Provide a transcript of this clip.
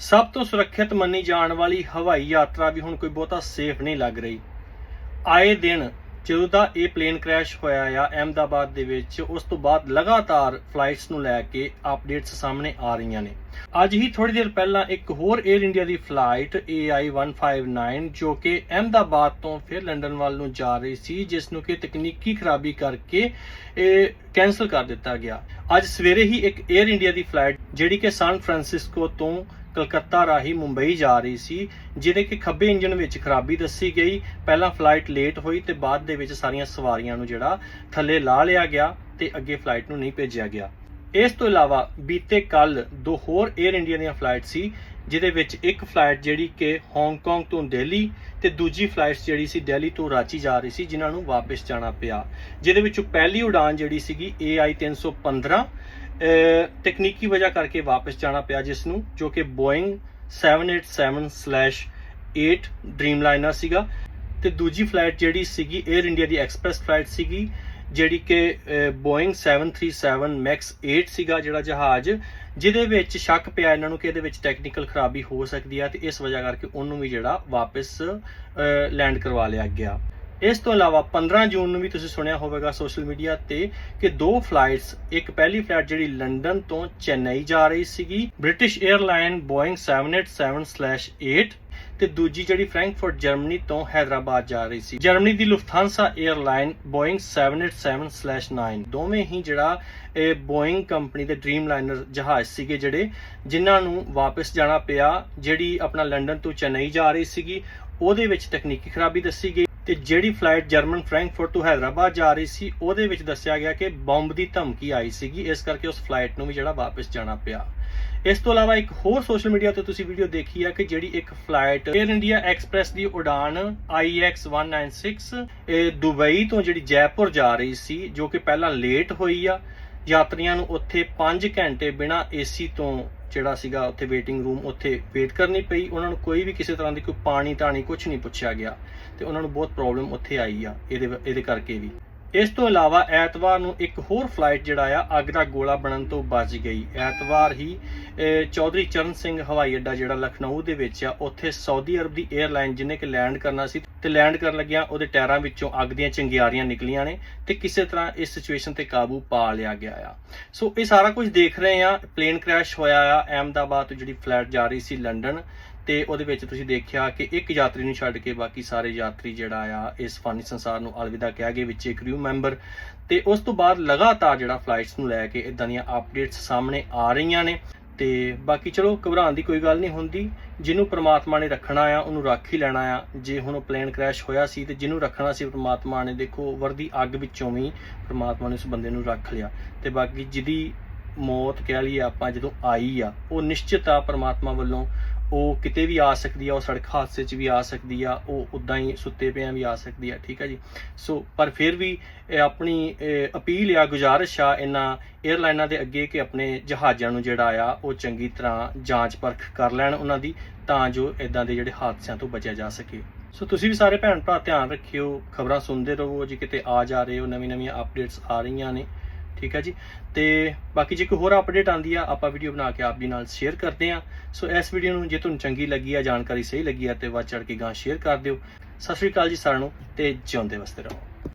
ਸਭ ਤੋਂ ਸੁਰੱਖਿਅਤ ਮੰਨੀ ਜਾਣ ਵਾਲੀ ਹਵਾਈ ਯਾਤਰਾ ਵੀ ਹੁਣ ਕੋਈ ਬਹੁਤਾ ਸੇਫ ਨਹੀਂ ਲੱਗ ਰਹੀ। ਆਏ ਦਿਨ ਜਦੋਂ ਦਾ ਇਹ ਪਲੇਨ ਕ੍ਰੈਸ਼ ਹੋਇਆ ਆ, ਅਹਿਮਦਾਬਾਦ ਦੇ ਵਿੱਚ, ਉਸ ਤੋਂ ਬਾਅਦ ਲਗਾਤਾਰ ਫਲਾਈਟਸ ਨੂੰ ਲੈ ਕੇ ਅਪਡੇਟਸ ਸਾਹਮਣੇ ਆ ਰਹੀਆਂ ਨੇ। ਅੱਜ ਹੀ ਥੋੜੀ ਦੇਰ ਪਹਿਲਾਂ ਇੱਕ ਹੋਰ 에ਅਰ ਇੰਡੀਆ ਦੀ ਫਲਾਈਟ AI159 ਜੋ ਕਿ ਅਹਿਮਦਾਬਾਦ ਤੋਂ ਫਿਰ ਲੰਡਨ ਵੱਲ ਨੂੰ ਜਾ ਰਹੀ ਸੀ, ਜਿਸ ਨੂੰ ਕਿ ਤਕਨੀਕੀ ਖਰਾਬੀ ਕਰਕੇ ਇਹ ਕੈਨਸਲ ਕਰ ਦਿੱਤਾ ਗਿਆ। ਅੱਜ ਸਵੇਰੇ ਹੀ ਇੱਕ 에ਅਰ ਇੰਡੀਆ ਦੀ ਫਲਾਈਟ, ਜਿਹੜੀ ਕਿ ਸਾਨ ਫਰਾਂਸਿਸਕੋ ਤੋਂ ਕਲਕੱਤਾ ਰਾਹੀਂ ਮੁੰਬਈ ਜਾ ਰਹੀ ਸੀ ਜਿਹਦੇ ਕਿ ਖੱਬੇ ਇੰਜਨ ਵਿੱਚ ਖਰਾਬੀ ਦੱਸੀ ਗਈ। ਪਹਿਲਾਂ ਫਲਾਈਟ ਲੇਟ ਹੋਈ ਤੇ ਬਾਅਦ ਦੇ ਵਿੱਚ ਸਾਰੀਆਂ ਸਵਾਰੀਆਂ ਨੂੰ ਜਿਹੜਾ ਥੱਲੇ ਲਾ ਲਿਆ ਗਿਆ ਤੇ ਅੱਗੇ ਫਲਾਈਟ ਨੂੰ ਨਹੀਂ ਭੇਜਿਆ ਗਿਆ। ਇਸ ਤੋਂ ਇਲਾਵਾ ਬੀਤੇ ਕੱਲ ਦੋ ਹੋਰ 에ਅਰ ਇੰਡੀਆ ਦੀਆਂ ਫਲਾਈਟ ਸੀ ਜਿਹਦੇ ਵਿੱਚ ਇੱਕ ਫਲਾਈਟ ਜਿਹੜੀ ਕਿ ਹਾਂਗਕਾਂਗ ਤੋਂ ਦਿੱਲੀ ਤੇ ਦੂਜੀ ਫਲਾਈਟ ਜਿਹੜੀ ਸੀ ਦਿੱਲੀ ਤੋਂ ਰਾਂਚੀ ਜਾ ਰਹੀ ਸੀ, ਜਿਨ੍ਹਾਂ ਨੂੰ ਵਾਪਸ ਜਾਣਾ ਪਿਆ। ਜਿਹਦੇ ਵਿੱਚੋਂ ਪਹਿਲੀ ਉਡਾਨ ਜਿਹੜੀ ਸੀਗੀ AI 315 ਅਹ, ਤਕਨੀਕੀ ਵਜ੍ਹਾ ਕਰਕੇ ਵਾਪਸ ਜਾਣਾ ਪਿਆ ਜਿਸ ਨੂੰ, ਜੋ ਕਿ Boeing 787/8 ਡ੍ਰੀਮਲਾਈਨਰ ਸੀਗਾ। ਤੇ ਦੂਜੀ ਫਲਾਈਟ ਜਿਹੜੀ ਸੀਗੀ 에ਅਰ ਇੰਡੀਆ ਦੀ ਐਕਸਪ੍ਰੈਸ ਫਲਾਈਟ ਸੀਗੀ ਜਿਹੜੀ ਕਿ ਅਹ, 737 MAX 8 ਸੀਗਾ ਜਿਹੜਾ ਜਹਾਜ਼ ਜਿਹਦੇ ਵਿੱਚ ਸ਼ੱਕ ਪਿਆ ਇਹਨਾਂ ਨੂੰ ਕਿ ਇਹਦੇ ਵਿੱਚ ਟੈਕਨੀਕਲ ਖਰਾਬੀ ਹੋ ਸਕਦੀ ਹੈ ਤੇ ਇਸ ਵਜ੍ਹਾ ਕਰਕੇ ਉਹਨੂੰ ਵੀ ਜਿਹੜਾ ਵਾਪਸ ਲੈਂਡ ਕਰਵਾ ਲਿਆ ਗਿਆ। ਇਸ ਤੋਂ ਇਲਾਵਾ 15 ਜੂਨ ਨੂੰ ਵੀ ਤੁਸੀਂ ਸੁਣਿਆ ਹੋਵੇਗਾ ਸੋਸ਼ਲ ਮੀਡੀਆ ਤੇ ਕਿ ਦੋ ਫਲਾਈਟਸ ਇੱਕ ਪਹਿਲੀ ਫਲਾਈਟ ਜਿਹੜੀ ਲੰਡਨ ਤੋਂ ਚੇਨਈ ਜਾ ਰਹੀ ਸੀਗੀ ਬ੍ਰਿਟਿਸ਼ 에ਅਰਲਾਈਨ Boeing 787/8 ਤੇ ਦੂਜੀ ਜਿਹੜੀ ਫ੍ਰੈਂਕਫਰਟ ਜਰਮਨੀ ਤੋਂ ਹੈਦਰਾਬਾਦ ਜਾ ਰਹੀ ਸੀ। ਜਰਮਨੀ ਦੀ ਲੁਫਥਾਂਸਾ 에ਅਰਲਾਈਨ Boeing 787/9 ਦੋਵੇਂ ਹੀ ਜਿਹੜਾ ਇਹ Boeing ਕੰਪਨੀ ਦੇ ਡ੍ਰੀਮਲਾਈਨਰ ਜਹਾਜ਼ ਸੀਗੇ ਜਿਹੜੇ, ਜਿਨ੍ਹਾਂ ਨੂੰ ਵਾਪਸ ਜਾਣਾ ਪਿਆ, ਜਿਹੜੀ ਆਪਣਾ ਲੰਡਨ ਤੋਂ ਚੇਨਈ ਜਾ ਰਹੀ ਸੀਗੀ, ਉਹਦੇ ਵਿੱਚ ਤਕਨੀਕੀ ਖਰਾਬੀ ਦੱਸੀ ਗਈ। ਤੇ ਜਿਹੜੀ ਫਲਾਈਟ ਜਰਮਨ ਫ੍ਰੈਂਕਫਰਟ ਤੋਂ ਹੈਦਰਾਬਾਦ ਜਾ ਰਹੀ ਸੀ, ਉਹਦੇ ਵਿੱਚ ਦੱਸਿਆ ਗਿਆ ਕਿ ਬੰਬ ਦੀ ਧਮਕੀ ਆਈ ਸੀਗੀ, ਇਸ ਕਰਕੇ ਉਸ ਫਲਾਈਟ ਨੂੰ ਵੀ ਜਿਹੜਾ ਵਾਪਸ ਜਾਣਾ ਪਿਆ। ਇਸ ਤੋਂ ਇਲਾਵਾ ਇੱਕ ਹੋਰ ਸੋਸ਼ਲ ਮੀਡੀਆ ਤੇ ਤੁਸੀਂ ਵੀਡੀਓ ਦੇਖੀ ਆ ਕਿ ਜਿਹੜੀ ਇੱਕ ਫਲਾਈਟ 에ਅਰ ਇੰਡੀਆ ਐਕਸਪ੍ਰੈਸ ਦੀ ਉਡਾਨ IX196 ਇਹ ਦੁਬਈ ਤੋਂ ਜਿਹੜੀ ਜੈਪੁਰ ਜਾ ਰਹੀ ਸੀ, ਜੋ ਕਿ ਪਹਿਲਾਂ ਲੇਟ ਹੋਈ ਆ, ਯਾਤਰੀਆਂ ਨੂੰ ਉੱਥੇ 5 ਘੰਟੇ ਬਿਨਾ ਏਸੀ ਤੋਂ ਜਿਹੜਾ ਸੀਗਾ ਉੱਥੇ ਵੇਟਿੰਗ ਰੂਮ ਉੱਥੇ ਵੇਟ ਕਰਨੀ ਪਈ। ਉਹਨਾਂ ਨੂੰ ਕੋਈ ਵੀ ਕਿਸੇ ਤਰ੍ਹਾਂ ਦੀ ਕੋਈ ਪਾਣੀ ਧਾਣੀ ਕੁਝ ਨਹੀਂ ਪੁੱਛਿਆ ਗਿਆ ਤੇ ਉਹਨਾਂ ਨੂੰ ਬਹੁਤ ਪ੍ਰੋਬਲਮ ਉੱਥੇ ਆਈ ਆ, ਇਹਦੇ ਇਹਦੇ ਕਰਕੇ ਵੀ। ਇਸ ਤੋਂ ਇਲਾਵਾ ਐਤਵਾਰ ਨੂੰ ਇੱਕ ਹੋਰ ਫਲਾਈਟ ਜਿਹੜਾ ਆ, ਅੱਗ ਦਾ ਗੋਲਾ ਬਣਨ ਤੋਂ ਬਚ ਗਈ। ਐਤਵਾਰ ਹੀ ਚੌਧਰੀ ਚਰਨ ਸਿੰਘ ਹਵਾਈ ਅੱਡਾ ਜਿਹੜਾ ਲਖਨਊ ਦੇ ਵਿੱਚ ਆ, ਉੱਥੇ ਸਾਊਦੀ ਅਰਬ ਦੀ 에ਅਰਲਾਈਨ ਜਿਹਨੇ ਕਿ ਲੈਂਡ ਕਰਨਾ ਸੀ, ਤੇ ਲੈਂਡ ਕਰਨ ਲੱਗਿਆ ਉਹਦੇ ਟਾਇਰਾਂ ਵਿੱਚੋਂ ਅੱਗ ਦੀਆਂ ਚੰਗਿਆਰੀਆਂ ਨਿਕਲੀਆਂ ਨੇ ਤੇ ਕਿਸੇ ਤਰ੍ਹਾਂ ਇਸ ਸਿਚੁਏਸ਼ਨ ਤੇ ਕਾਬੂ ਪਾ ਲਿਆ ਗਿਆ ਆ। ਸੋ ਇਹ ਸਾਰਾ ਕੁਝ ਦੇਖ ਰਹੇ ਆ ਪਲੇਨ ਕ੍ਰੈਸ਼ ਹੋਇਆ ਆ, ਅਹਿਮਦਾਬਾਦ ਤੋਂ ਜਿਹੜੀ ਫਲਾਈਟ ਜਾ ਰਹੀ ਸੀ ਲੰਡਨ। ਤੇ ਉਹਦੇ ਵਿੱਚ ਤੁਸੀਂ ਦੇਖਿਆ ਕਿ ਇੱਕ ਯਾਤਰੀ ਨੂੰ ਛੱਡ ਕੇ ਬਾਕੀ ਸਾਰੇ ਯਾਤਰੀ ਜਿਹੜਾ ਆ, ਇਸ ਫਾਨੀ ਸੰਸਾਰ ਨੂੰ ਅਲਵਿਦਾ ਕਹਿ ਗਏ ਵਿੱਚ ਇੱਕ ਕ੍ਰਿਊ ਮੈਂਬਰ ਤੇ ਉਸ ਤੋਂ ਬਾਅਦ ਲਗਾਤਾਰ ਜਿਹੜਾ ਫਲਾਈਟਸ ਨੂੰ ਲੈ ਕੇ ਇਦਾਂ ਦੀਆਂ ਅਪਡੇਟਸ ਸਾਹਮਣੇ ਆ ਰਹੀਆਂ ਨੇ। ਤੇ ਬਾਕੀ ਚਲੋ, ਘਬਰਾਉਣ ਦੀ ਕੋਈ ਗੱਲ ਨਹੀਂ ਹੁੰਦੀ। ਜਿਹਨੂੰ ਪ੍ਰਮਾਤਮਾ ਨੇ ਰੱਖਣਾ ਆ, ਉਹਨੂੰ ਰੱਖ ਹੀ ਲੈਣਾ ਆ। ਜੇ ਹੁਣ ਉਹ ਪਲੇਨ ਕ੍ਰੈਸ਼ ਹੋਇਆ ਸੀ ਤੇ ਜਿਹਨੂੰ ਰੱਖਣਾ ਸੀ ਪ੍ਰਮਾਤਮਾ ਨੇ, ਦੇਖੋ, ਵਰਦੀ ਅੱਗ ਵਿੱਚੋਂ ਵੀ ਪ੍ਰਮਾਤਮਾ ਨੇ ਉਸ ਬੰਦੇ ਨੂੰ ਰੱਖ ਲਿਆ। ਤੇ ਬਾਕੀ ਜਿਹਦੀ ਮੌਤ ਕਹਿ ਲਈਏ ਆਪਾਂ, ਜਦੋਂ ਆਈ ਆ, ਉਹ ਨਿਸ਼ਚਿਤ ਆ ਪਰਮਾਤਮਾ ਵੱਲੋਂ। ਉਹ ਕਿਤੇ ਵੀ ਆ ਸਕਦੀ ਆ, ਉਹ ਸੜਕ ਹਾਦਸੇ 'ਚ ਵੀ ਆ ਸਕਦੀ ਆ, ਉਹ ਉਦਾਂ ਹੀ ਸੁੱਤੇ ਪਿਆਂ ਵੀ ਆ ਸਕਦੀ ਆ, ਠੀਕ ਆ ਜੀ? ਸੋ, ਪਰ ਫਿਰ ਵੀ ਇਹ ਆਪਣੀ ਅਪੀਲ ਆ ਗੁਜ਼ਾਰਿਸ਼ ਆ ਇਹਨਾਂ 에ਅਰਲਾਈਨਾਂ ਦੇ ਅੱਗੇ ਕਿ ਆਪਣੇ ਜਹਾਜ਼ਾਂ ਨੂੰ ਜਿਹੜਾ ਆ, ਉਹ ਚੰਗੀ ਤਰ੍ਹਾਂ ਜਾਂਚ ਪਰਖ ਕਰ ਲੈਣ ਉਹਨਾਂ ਦੀ, ਤਾਂ ਜੋ ਇਦਾਂ ਦੇ ਜਿਹੜੇ ਹਾਦਸਿਆਂ ਤੋਂ ਬਚਿਆ ਜਾ ਸਕੇ। ਸੋ, ਤੁਸੀਂ ਵੀ ਸਾਰੇ ਭੈਣ ਭਰਾ ਧਿਆਨ ਰੱਖਿਓ, ਖਬਰਾਂ ਸੁਣਦੇ ਰਹੋ, ਜੇ ਕਿਤੇ ਆ ਜਾ ਰਹੇ ਹੋ ਨਵੀਂ ਨਵੀਆਂ ਅਪਡੇਟਸ ਆ ਰਹੀਆਂ ਨੇ ਠੀਕ ਹੈ ਜੀ। ਤੇ ਬਾਕੀ ਜੇ ਕੋਈ ਹੋਰ ਅਪਡੇਟ ਆਂਦੀ ਆ, ਆਪਾਂ ਵੀਡੀਓ ਬਣਾ ਕੇ ਆਪ ਜੀ ਨਾਲ ਸ਼ੇਅਰ ਕਰਦੇ ਆ। ਸੋ ਇਸ ਵੀਡੀਓ ਨੂੰ ਜੇ ਤੁਹਾਨੂੰ ਚੰਗੀ ਲੱਗੀ ਆ, ਜਾਣਕਾਰੀ ਸਹੀ ਲੱਗੀ ਆ, ਤੇ ਵੱਧ ਚੜ ਕੇ ਗਾਂ ਸ਼ੇਅਰ ਕਰ ਦਿਓ। ਸਤਿ ਸ਼੍ਰੀ ਅਕਾਲ ਜੀ ਸਾਰਿਆਂ ਨੂੰ, ਤੇ ਜਿਉਂਦੇ ਵਸਦੇ ਰਹੋ।